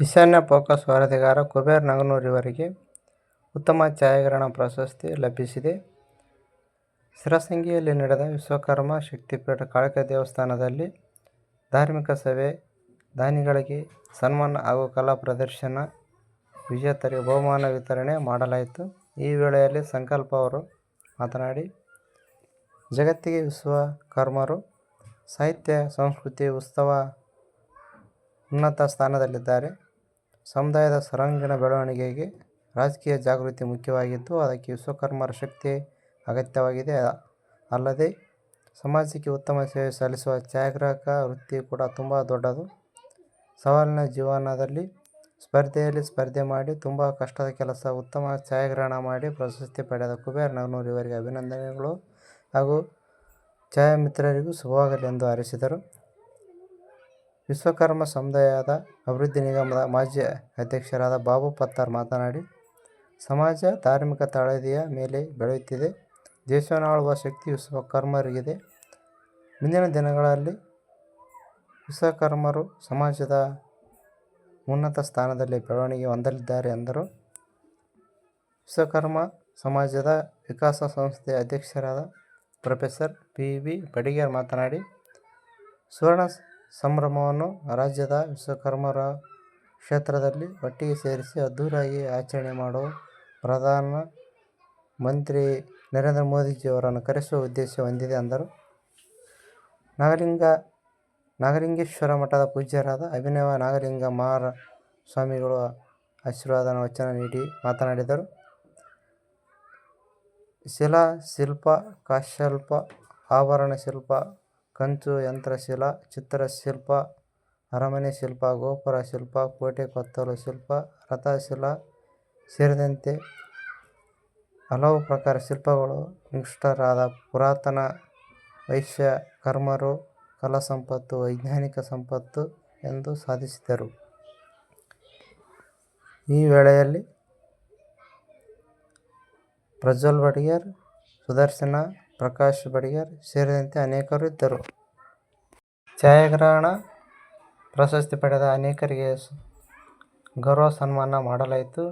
ಈಶಾನ್ಯ ಫೋಕಸ್ ವರದಿಗಾರ ಕುಬೇರ್ ನಾಗನೂರ್ ಉತ್ತಮ ಛಾಯಾಗ್ರಹಣ ಪ್ರಶಸ್ತಿ ಲಭಿಸಿದೆ. ಶಿರಸಂಗಿಯಲ್ಲಿ ನಡೆದ ವಿಶ್ವಕರ್ಮ ಶಕ್ತಿಪೀಠ ಕಾಳಕ ದೇವಸ್ಥಾನದಲ್ಲಿ ಧಾರ್ಮಿಕ ಸಭೆ, ದಾನಿಗಳಿಗೆ ಸನ್ಮಾನ ಹಾಗೂ ಕಲಾ ಪ್ರದರ್ಶನ, ವಿಜೇತರಿಗೆ ಬಹುಮಾನ ವಿತರಣೆ ಮಾಡಲಾಯಿತು. ಈ ವೇಳೆಯಲ್ಲಿ ಸಂಕಲ್ಪ ಅವರು ಮಾತನಾಡಿ, ಜಗತ್ತಿಗೆ ವಿಶ್ವಕರ್ಮರು ಸಾಹಿತ್ಯ, ಸಂಸ್ಕೃತಿ, ಉತ್ಸವ ಉನ್ನತ ಸ್ಥಾನದಲ್ಲಿದ್ದಾರೆ. ಸಮುದಾಯದ ಸರ್ವಾಂಗೀಣ ಬೆಳವಣಿಗೆಗೆ ರಾಜಕೀಯ ಜಾಗೃತಿ ಮುಖ್ಯವಾಗಿದ್ದು, ಅದಕ್ಕೆ ವಿಶ್ವಕರ್ಮರ ಶಕ್ತಿ ಅಗತ್ಯವಾಗಿದೆ. ಅಲ್ಲದೆ, ಸಮಾಜಕ್ಕೆ ಉತ್ತಮ ಸೇವೆ ಸಲ್ಲಿಸುವ ಛಾಯಾಗ್ರಾಹಕ ವೃತ್ತಿ ಕೂಡ ತುಂಬಾ ದೊಡ್ಡದು. ಸವಾಲಿನ ಜೀವನದಲ್ಲಿ ಸ್ಪರ್ಧೆಯಲ್ಲಿ ಸ್ಪರ್ಧೆ ಮಾಡಿ ತುಂಬಾ ಕಷ್ಟದ ಕೆಲಸ. ಉತ್ತಮ ಛಾಯಾಗ್ರಹಣ ಮಾಡಿ ಪ್ರಶಸ್ತಿ ಪಡೆದ ಕುಬೇರ್ ನಗನೂರು ಇವರಿಗೆ ಅಭಿನಂದನೆಗಳು ಹಾಗೂ ಛಾಯಾಮಿತ್ರರಿಗೂ ಶುಭವಾಗಲಿ ಎಂದು ಹಾರೈಸಿದರು. ವಿಶ್ವಕರ್ಮ ಸಮುದಾಯದ ಅಭಿವೃದ್ಧಿ ನಿಗಮದ ಮಾಜಿ ಅಧ್ಯಕ್ಷರಾದ ಬಾಬು ಪತ್ತಾರ್ ಮಾತನಾಡಿ, ಸಮಾಜ ಧಾರ್ಮಿಕ ತಳಹದಿಯ ಮೇಲೆ ಬೆಳೆಯುತ್ತಿದೆ. ದೇಶವನ್ನಾಳುವ ಶಕ್ತಿ ವಿಶ್ವಕರ್ಮರಿಗಿದೆ. ಮುಂದಿನ ದಿನಗಳಲ್ಲಿ ವಿಶ್ವಕರ್ಮರು ಸಮಾಜದ ಉನ್ನತ ಸ್ಥಾನದಲ್ಲಿ ಬೆಳವಣಿಗೆ ಹೊಂದಲಿದ್ದಾರೆ ಎಂದರು. ವಿಶ್ವಕರ್ಮ ಸಮಾಜದ ವಿಕಾಸ ಸಂಸ್ಥೆಯ ಅಧ್ಯಕ್ಷರಾದ ಪ್ರೊಫೆಸರ್ ಪಿ ವಿ. ಬಡಿಗೇರ್ ಮಾತನಾಡಿ, ಸುವರ್ಣ ಸಂಭ್ರಮವನ್ನು ರಾಜ್ಯದ ವಿಶ್ವಕರ್ಮರ ಕ್ಷೇತ್ರದಲ್ಲಿ ಒಟ್ಟಿಗೆ ಸೇರಿಸಿ ಅದ್ಧೂರಿಯಾಗಿ ಆಚರಣೆ ಮಾಡಲು ಪ್ರಧಾನ ಮಂತ್ರಿ ನರೇಂದ್ರ ಮೋದಿಜಿಯವರನ್ನು ಕರೆಸುವ ಉದ್ದೇಶ ಹೊಂದಿದೆ ಎಂದರು. ನಾಗಲಿಂಗೇಶ್ವರ ಮಠದ ಪೂಜ್ಯರಾದ ಅಭಿನವ ನಾಗಲಿಂಗ ಮಹಾಸ್ವಾಮಿಗಳು ಆಶೀರ್ವಾದ ವಚನ ನೀಡಿ ಮಾತನಾಡಿದರು. ಶಿಲಾ ಶಿಲ್ಪ, ಕಾಷ್ಯಶಿಲ್ಪ, ಆಭರಣ ಶಿಲ್ಪ, ಕಂಚು ಯಂತ್ರಶಿಲಾ, ಚಿತ್ರಶಿಲ್ಪ, ಅರಮನೆ ಶಿಲ್ಪ, ಗೋಪುರ ಶಿಲ್ಪ, ಕೋಟೆ ಕೊತ್ತಲು ಶಿಲ್ಪ, ರಥಶಿಲಾ ಸೇರಿದಂತೆ ಹಲವು ಪ್ರಕಾರ ಶಿಲ್ಪಗಳು ನಿಕೃಷ್ಟರಾದ ಪುರಾತನ ಕಲಾ ಸಂಪತ್ತು ವೈಜ್ಞಾನಿಕ ಸಂಪತ್ತು ಎಂದು ಸಾಧಿಸಿದರು. ಈ ವೇಳೆಯಲ್ಲಿ ಪ್ರಜ್ವಲ್ ವಡಿಯರ್ ಸುದರ್ಶನ, ಪ್ರಕಾಶ್ ಬಡಿಗೇರ್ ಸೇರಿದಂತೆ ಅನೇಕರು ಇದ್ದರು. ಛಾಯಾಗ್ರಹಣ ಪ್ರಶಸ್ತಿ ಪಡೆದ ಅನೇಕರಿಗೆ ಗೌರವ ಸನ್ಮಾನ ಮಾಡಲಾಯಿತು.